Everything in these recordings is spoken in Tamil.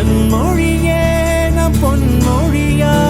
நன்மொழியே நம் பொன்மொழியா?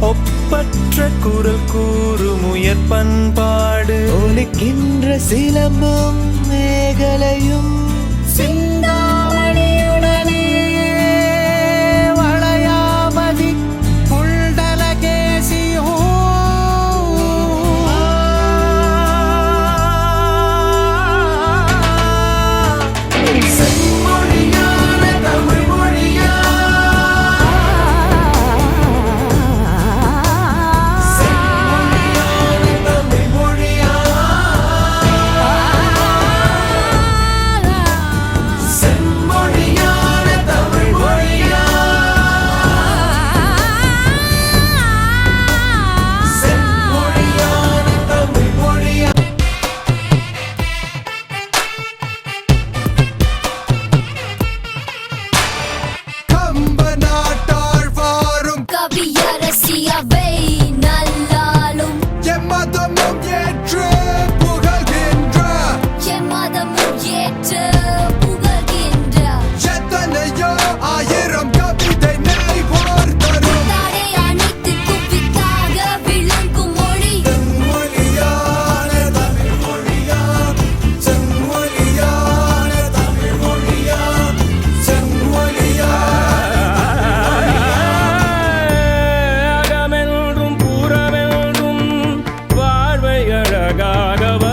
ஒப்பற்ற குரல் கூறும் உயர் பண்பாடு. ஒலிக்கின்ற சிலம்பும் மேகலையும் ராகவ